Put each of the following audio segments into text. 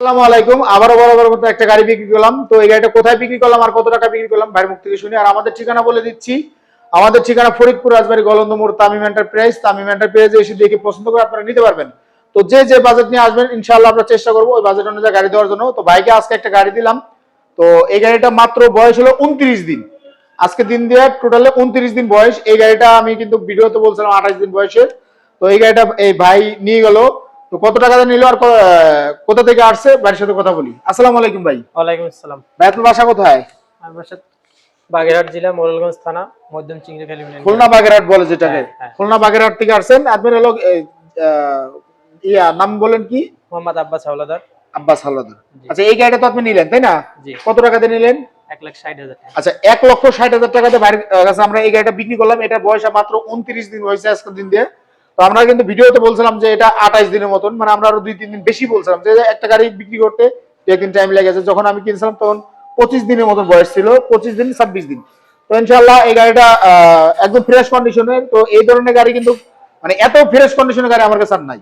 একটা গাড়ি আপনারা চেষ্টা করব ওই বাজেট অনুযায়ী গাড়ি দেওয়ার জন্য। তো আজকে একটা গাড়ি দিলাম। তো এই গাড়িটা মাত্র বয়স হলো উনত্রিশ দিন। আজকে দিন দিয়ে টোটালে উনত্রিশ দিন বয়স। এই গাড়িটা আমি কিন্তু ভিডিওতে বলছিলাম আঠাশ দিন বয়সের। তো এই গাড়িটা এই ভাই নিয়ে গেল। তো কত টাকা নিল আর কোথা থেকে আসছে? বাড়ির সাথে কথা বলি। আসসালামু আলাইকুম ভাই। ওয়ালাইকুম আসসালাম। ভাই আপনার বাসা কোথায়? আমার বাসা বাগেরহাট জেলা মোরেলগঞ্জ থানা মধ্যম চিংড়ি ফেলি। খুলনা বাগেরহাট বলে যেটাকে। হ্যাঁ, হ্যাঁ। খুলনা বাগেরহাট থেকে আসছেন। আপনার হলো ইয়া নাম বলেন কি? মোহাম্মদ আব্বাস হাওলাদার। আব্বাস হালদার জি। আচ্ছা এই গাড়িটা তো আপনি নিলেন তাই না? কত টাকা দিয়ে নিলেন? এক লাখ ষাট হাজার টাকা। আচ্ছা এক লক্ষ ষাট হাজার টাকাতে বাইরের কাছে আমরা এই গাড়িটা বিক্রি করলাম। এটা বয়স মাত্র উনত্রিশ দিন হয়েছে আজকের দিন দিয়ে। আমরা কিন্তু ভিডিওতে বলছিলাম যে এটা আঠাইশ দিনের মতন মানে আমরা আরও দুই তিন দিন বেশি বলছিলাম যে একটা গাড়ি বিক্রি করতে একদিন টাইম লেগেছে যখন আমি কিনছিলাম তখন পঁচিশ দিনের মতন বয়স ছিল, পঁচিশ দিন, ছাব্বিশ দিন। তো ইনশাল্লাহ এই গাড়িটা একদম ফ্রেশ কন্ডিশনের তো এই ধরনের গাড়ি কিন্তু মানে এত ফ্রেশ কন্ডিশনের গাড়ি আমার কাছে আর নাই,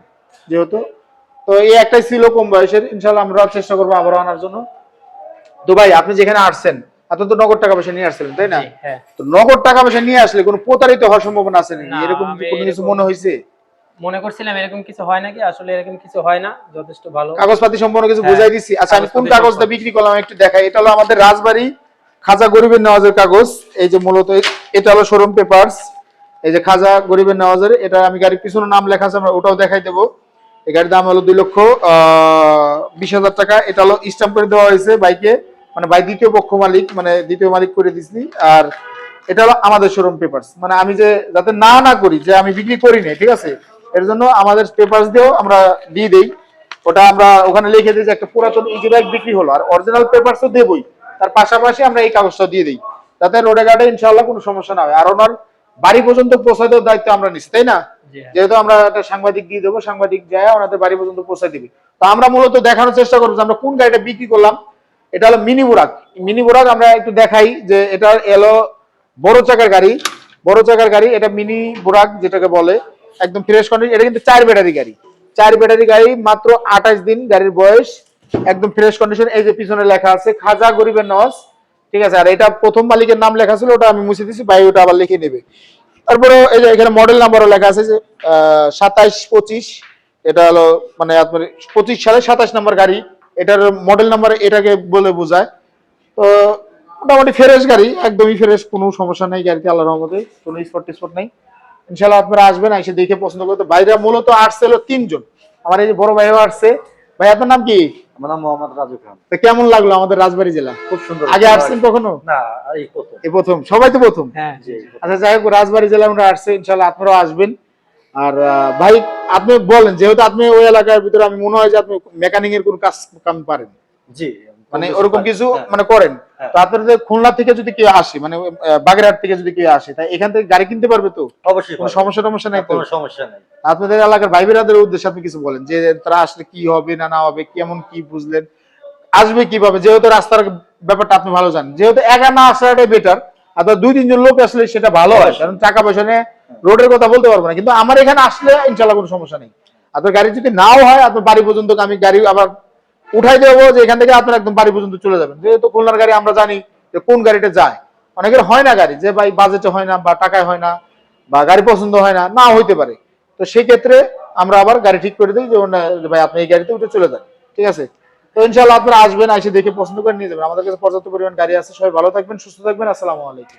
যেহেতু। তো এই একটাই ছিল কম বয়সের। ইনশাল্লাহ আমরা চেষ্টা করব আবারও আনার জন্য। তো ভাই আপনি যেখানে আসছেন আপনি তো নগদ টাকা পয়সা নিয়ে আসছিলেন তাই না? হ্যাঁ। তো নগদ টাকা পয়সা নিয়ে আসলে কোনো প্রতারিত হওয়ার সম্ভাবনা আছে নাকি? এরকম কোনো কিছু মনে হয়েছে? মনে করছিলাম এরকম কিছু হয় নাকি? আসলে এরকম কিছু হয় না যথেষ্ট ভালো। কাগজপাতি সম্পূর্ণ কিছু হ্যাঁ, বুঝাই দিচ্ছি আচ্ছা আমি কোন কাগজটা বিক্রি করলাম একটু দেখাই। এটা হলো আমাদের রাজবাড়ি খাজা গরিবের নওয়াজের কাগজ। এই যে মূলত এটা হলো শোরুম পেপারস এই যে খাজা গরিবের নওয়াজের এটা আমি গাড়ির পিছনে নাম লেখা আছে আমরা ওটাও দেখাই দেবো। এই গাড়ির দাম হলো দুই লক্ষ আহ, বিশ হাজার টাকা। এটা হলো স্ট্যাম্প করে দেওয়া হয়েছে বাইকে। মানে বাই দ্বিতীয় পক্ষ মালিক মানে দ্বিতীয় মালিক করে দিচ্ছি আর এটা হলো আমাদের শোরুম পেপারস মানে আমি যে যাতে না না করি যে আমি বিক্রি করি না ঠিক আছে? এর জন্য আমাদের পেপারস দিয়েও আমরা দিয়ে দেই। ওটা আমরা ওখানে লিখে দিই যে একটা পুরাতন ইজি বাইক বিক্রি হলো। আর অরিজিনাল পেপারস তো দেবই। তার পাশাপাশি আমরা এই কাগজটা দিয়ে দিই। যাতে রোডে ঘাটে ইনশাল্লাহ কোনো সমস্যা না হয়। আর ওনার বাড়ি পর্যন্ত পৌঁছায় দেওয়ার দায়িত্ব আমরা নিচ্ছি তাই না? হ্যাঁ। যেহেতু আমরা একটা সাংবাদিক দিয়ে দেবো সাংবাদিক যায় ওনাদের বাড়ি পর্যন্ত পৌঁছায় দিবি। তো আমরা মূলত দেখানোর চেষ্টা করব যে আমরা কোন গাড়িটা বিক্রি করলাম। এটা হলো মিনি বুরাক। মিনি বুরাক আমরা একটু দেখাই যে এটা এলো বড় চাকার গাড়ি। বড় চাকার গাড়ি, এটা মিনি বুরাক যেটাকে বলে, একদম ফ্রেশ কন্ডিশন এটা কিন্তু চার ব্যাটারি গাড়ি। চার ব্যাটারি গাড়ি, মাত্র আঠাশ দিন গাড়ির বয়স, একদম ফ্রেশ কন্ডিশন এই যে পিছনে লেখা আছে, খাজা গরিবের নওয়াজ ঠিক আছে, আর এটা প্রথম মালিকের নাম লেখা ছিল, ওটা আমি মুছে দিছি, ভাই ওটা আবার লিখে নেবে। তারপরে এই যে এখানে মডেল নাম্বারও লেখা আছে যে সাতাইশ পঁচিশ, এটা হলো মানে আপনার পঁচিশ সালে সাতাশ নম্বর গাড়ি। এটার মডেল নাম্বার এটাকে বলে বোঝায়। তো মোটামুটি ফ্রেশ গাড়ি একদমই ফ্রেশ কোনো সমস্যা নেই গাড়িতে আল্লাহ রহমতে কোনো স্পট টিস্পট নেই। ইনশাল্লাহ আপনারা আসবেন এসে দেখে পছন্দ করতে। ভাইরা মূলত আসছে হলো তিনজন। আমার এই যে বড় ভাইও আসছে। ভাই আপনার নাম কি? আমার নাম মোহাম্মদ রাজু খান। তো কেমন লাগল আমাদের রাজবাড়ি জেলা? খুব সুন্দর। আগে আসছেন কখনো? না এই প্রথম। এই প্রথম। সবাই তো প্রথম? হ্যাঁ আচ্ছা যাই হোক রাজবাড়ি জেলা আমরা আসছে ইনশাল্লাহ আপনারাও আসবেন। আর ভাই আপনি বলেন যেহেতু আপনি ওই এলাকার ভিতরে আমি মনে হয় যে আপনি মেকানিং এর কোন কাজ কাম পারেন। জি মানে ওরকম কিছু হ্যাঁ। মানে করেন। হ্যাঁ। তো আপনাদের খুলনা থেকে যদি কেউ আসে মানে বাগেরহাট থেকে যদি কেউ আসে তাই এখান থেকে গাড়ি কিনতে পারবে তো? অবশ্যই কোনো সমস্যা টমস্যা নাই কোনো সমস্যা নেই। আপনাদের এলাকার ভাই উদ্দেশ্যে আপনি কিছু বলেন যে তারা আসলে কি হবে না না হবে কেমন কি বুঝলেন আসবে কীভাবে? যেহেতু রাস্তার ব্যাপারটা আপনি ভালো জানেন যেহেতু একা না আসাটাই বেটার আপনার দুই তিনজন লোক আসলে সেটা ভালো হয় কারণ টাকা পয়সা নিয়ে রোডের কথা বলতে পারব না, কিন্তু আমার এখানে আসলে ইনশাল্লাহ কোনো সমস্যা নেই। আপনার গাড়ি যদি নাও হয় আপনার বাড়ি পর্যন্ত আমি গাড়ি আবার উঠাই দেবো যে এখান থেকে আপনার একদম বাড়ি পর্যন্ত চলে যাবেন। যেহেতু খুলনার গাড়ি আমরা জানি যে কোন গাড়িটা যায়। অনেকের হয় না গাড়ি, যে ভাই বাজেটে হয় না বা টাকায় হয় না বা গাড়ি পছন্দ হয় না না হইতে পারে। তো সেই ক্ষেত্রে আমরা আবার গাড়ি ঠিক করে দিই যে ভাই, আপনি এই গাড়িতে উঠে চলে যান। ঠিক আছে? তো ইনশাল্লাহ আপনারা আসবেন, এসে দেখে পছন্দ করে নিয়ে যাবেন। আমাদের কাছে পর্যাপ্ত পরিমাণ গাড়ি আছে, সবাই ভালো থাকবেন, সুস্থ থাকবেন। আসসালামু আলাইকুম।